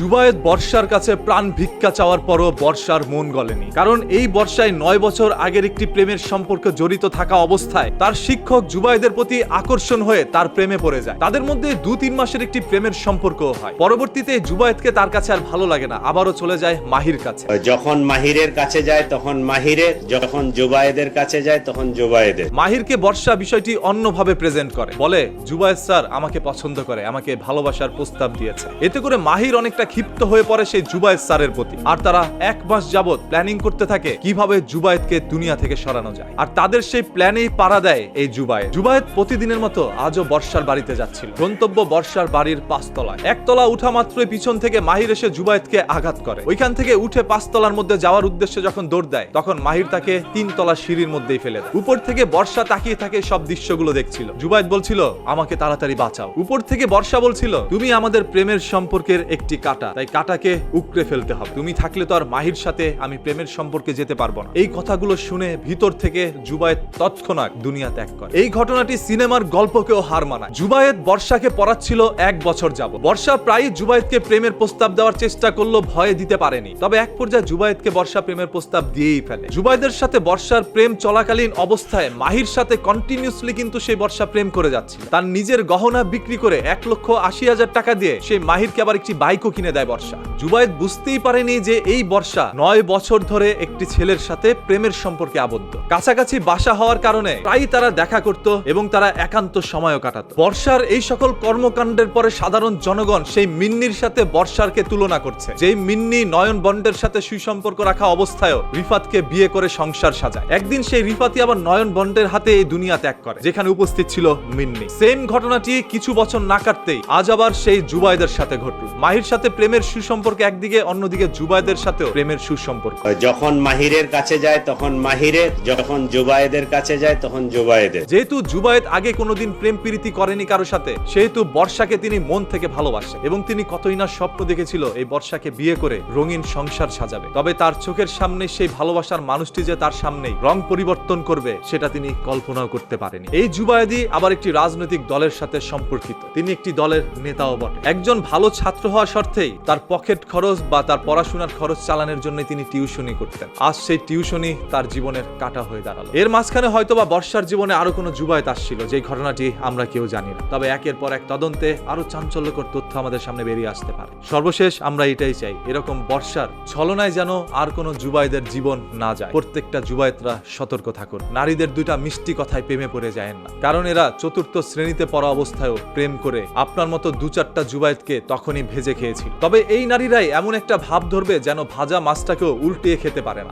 জুবায়েদ বর্ষার কাছে প্রাণ ভিক্ষা চাওয়ার পরও বর্ষার মন গলেনি। কারণ এই বর্ষায় নয় বছর আগের একটি প্রেমের সম্পর্ক জড়িত থাকা অবস্থায় তার শিক্ষক জুবায়েদের প্রতি আকর্ষণ হয়ে তার প্রেমে পড়ে যায়। তাদের মধ্যে দু তিন মাসের একটি প্রেমের সম্পর্ক হয়। পরবর্তীতে জুবায়েদকে তার কাছে আর ভালো লাগে না আবারও চলে যায় মাহির কাছে। যখন মাহিরের কাছে যায় তখন মাহিরের যখন জুবায়েদের কাছে যায় তখন জুবায়েদের। মাহিরকে বর্ষা বিষয়টি অন্যভাবে প্রেজেন্ট করে। বলে জুবায়েদ স্যার আমাকে পছন্দ করে আমাকে ভালোবাসার প্রস্তাব দিয়েছে। এতে করে মাহির অনেকটা ক্ষিপ্ত হয়ে পড়ে সেই জুবায়েদ স্যারের প্রতি। আর তারা এক মাস যাবৎ প্ল্যানিং করতে থাকে কীভাবে জুবায়েদকে দুনিয়া থেকে সরানো যায়। আর তাদের সেই প্ল্যানেই পাড়া দেয় এই জুবায়েদ জুবায়েদ প্রতিদিনের মতো আজও বর্ষার বাড়িতে যাচ্ছিল। গন্তব্য বর্ষার বাড়ির পাঁচতলায়। একতলা উঠা মাত্রই পিছন থেকে মাহির এসে জুবায়েদকে আঘাত করে। ওইখান থেকে উঠে পাঁচতলার মধ্যে যাওয়ার উদ্দেশ্যে যখন দৌড় দেয়, তখন মাহির তাকে তিনতলা সিঁড়ির মধ্যেই ফেলে দেয়। উপর থেকে বর্ষা তাকিয়ে থাকে সব দৃশ্যগুলো দেখছিল। জুবায়েদ বলছিল, আমাকে তাড়াতাড়ি বাঁচাও। উপর থেকে বর্ষা বলছিল, তুমি আমাদের প্রেমের সম্পর্কের একটি কাটা তাই কাটাকে উকড়ে ফেলতে হবে। তুমি থাকলে তো আর মাহির সাথে আমি প্রেমের সম্পর্কে যেতে পারব না। এই কথাগুলো শুনে ভিতর থেকে জুবায়েদ তৎক্ষণাৎ দুনিয়া ত্যাগ করে। এই ঘটনাটি সিনেমার গল্পকেও হার মানায়। জুবায়েদ বর্ষাকে পড়াচ্ছিল এক বছর যাব বর্ষা প্রায় জুবায়েদকে প্রেমের প্রস্তাব দেওয়ার চেষ্টা করল ভয়ে দিতে পারেনি। তবে এক পর্যায়ে জুবায়েদকে বর্ষা প্রেমের প্রস্তাব দিয়েই ফেলে। জুবায়েদের সাথে বর্ষার প্রেম চলাকালীন অবস্থায় মাহির সাথে কন্টিনিউসলি কিন্তু সেই বর্ষা প্রেম করে যাচ্ছিল। তার নিজের গহনা বিক্রি করে এক লক্ষ আশি হাজার টাকা দিয়ে সেই মাহিরকে আবার একটি বাইকও কিনে দেয় বর্ষা। জুবায়েদ বুঝতেই পারেনি যে এই বর্ষা নয় বছর ধরে একটি ছেলের সাথে প্রেমের সম্পর্কে আবদ্ধ। কাছাকাছি বাসা হওয়ার কারণে প্রায়ই তারা দেখা করত এবং তারা একান্ত সময়ও কাটাত। বর্ষার এই সকল কর্মকাণ্ডের পরে সাধারণ জনগণ সেই মিন্নির সাথে বর্ষারকে তুলনা করছে। যেই মিন্নি নয়ন বন্ডের সাথে সুসম্পর্ক রাখা অবস্থায়ও রিফাতকে বিয়ে করে সংসার সাজায়। একদিন সেই রিফাতি আবার নয়ন বন্ডের হাতে এই দুনিয়া ত্যাগ করে, যেখানে উপস্থিত ছিল মিন্নি। সেম ঘটনাটি কিছু বছর না কাটতেই আজ আবার সেই জুবাইদের সাথে ঘটল। মাহির সাথে প্রেমের সুসম্পর্ক একদিকে অন্যদিকে জুবাইদের সাথেও প্রেমের সুসম্পর্ক। যখন মাহিরের কাছে যায় তখন মাহিরের যখন জুবায়েদের কাছে যায় তখন জুবায়েদের যেহেতু জুবায়েদ আগে কোনোদিন প্রেম প্রীতি করেনি কারও সাথে সেহেতু বর্ষাকে তিনি মন থেকে ভালোবাসে এবং তিনি কতই না স্বপ্ন দেখেছিল এই বর্ষাকে বিয়ে করে রঙিন সংসার সাজাবে। তবে তার চোখের সামনে সেই ভালোবাসার মানুষটি যে তার সামনেই রং পরিবর্তন করবে সেটা তিনি কল্পনাও করতে পারেনি। এই জুবায়েদি আবার একটি রাজনৈতিক দলের সাথে সম্পর্কিত। তিনি একটি দলের নেতাও বটে। একজন ভালো ছাত্র হওয়া সত্ত্বেই তার পকেট খরচ বা তার পড়াশোনার খরচ চালানোর জন্য তিনি টিউশনি করতেন। আজ সেই টিউশনি তার জীবনের কাটা হয়ে দাঁড়াল। এর মাঝখানে হয়তো বা বর্ষার জীবনে আরও কোনো জুবায়েত আসছিল যে ঘটনাটি আমরা কেউ জানি না। তবে একের পর এক তদন্তে আরও চাঞ্চল্যকর তথ্য আমাদের সামনে বেরিয়ে আসতে পারে। সর্বশেষ আমরা এটাই চাই, এরকম বর্ষার ছলনায় যেন আর কোনো জুবাইদের জীবন না যায়। প্রত্যেকটা জুবায়েতরা সতর্ক থাকুন। নারীদের দুইটা মিষ্টি কথায় প্রেমে পড়ে যায় না। কারণ এরা চতুর্থ শ্রেণীতে পড়া অবস্থায়ও প্রেম করে আপনার মতো দু চারটা জুবায়েতকে তখনই ভেজে খেয়েছিল। তবে এই নারীরাই এমন একটা ভাব ধরবে যেন ভাজা মাছটাকেও উল্টিয়ে খেতে পারে না।